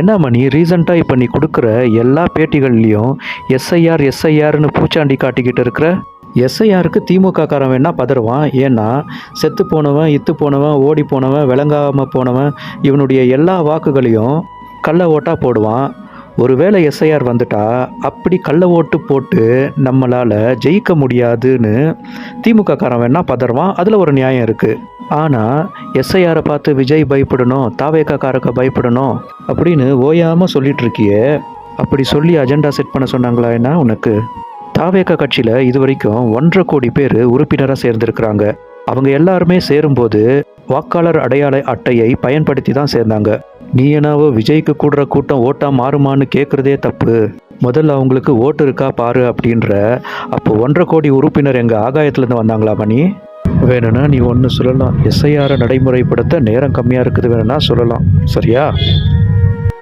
என்ன மணி ரீசண்டாக இப்போ நீ கொடுக்குற எல்லா பேட்டிகள்லேயும் எஸ்ஐஆர் எஸ்ஐஆர்னு பூச்சாண்டி காட்டிக்கிட்டு இருக்கிற? எஸ்ஐஆருக்கு திமுக காரன் வேணால் பதறுவான். ஏன்னா செத்து போனவன் இத்து போனவன் ஓடி போனவன் விளங்காமல் போனவன் இவனுடைய எல்லா வாக்குகளையும் கள்ள ஓட்டாக போடுவான். ஒருவேளை எஸ்ஐஆர் வந்துட்டா அப்படி கள்ள ஓட்டு போட்டு நம்மளால் ஜெயிக்க முடியாதுன்னு திமுக காரன் வேணால் பதறுவான். அதில் ஒரு நியாயம் இருக்குது ஆனால் எஸ்ஐஆரை பார்த்து விஜய் பயப்படணும் தாவேக்காக்காரக்க பயப்படணும் அப்படின்னு ஓயாமல் சொல்லிட்டு இருக்கியே அப்படி சொல்லி அஜெண்டா செட் பண்ண சொன்னாங்களா என்ன உனக்கு? தாவேக்கா கட்சியில் இது வரைக்கும் ஒன்றரை கோடி பேர் உறுப்பினராக சேர்ந்திருக்கிறாங்க. அவங்க எல்லாருமே சேரும்போது வாக்காளர் அடையாள அட்டையை பயன்படுத்தி தான் சேர்ந்தாங்க. நீ என்னவோ விஜய்க்கு கூடுற கூட்டம் ஓட்டா மாறுமான்னு கேட்குறதே தப்பு. முதல்ல அவங்களுக்கு ஓட்டு இருக்கா பாரு அப்படின்ற அப்போ ஒன்றரை கோடி உறுப்பினர் எங்கள் ஆகாயத்துலேருந்து வந்தாங்களா மணி? வேணும்னா நீ ஒன்று சொல்லலாம். எஸ்ஐஆரை நடைமுறைப்படுத்த நேரம் கம்மியாக இருக்குது வேணும்னா சொல்லலாம். சரியா?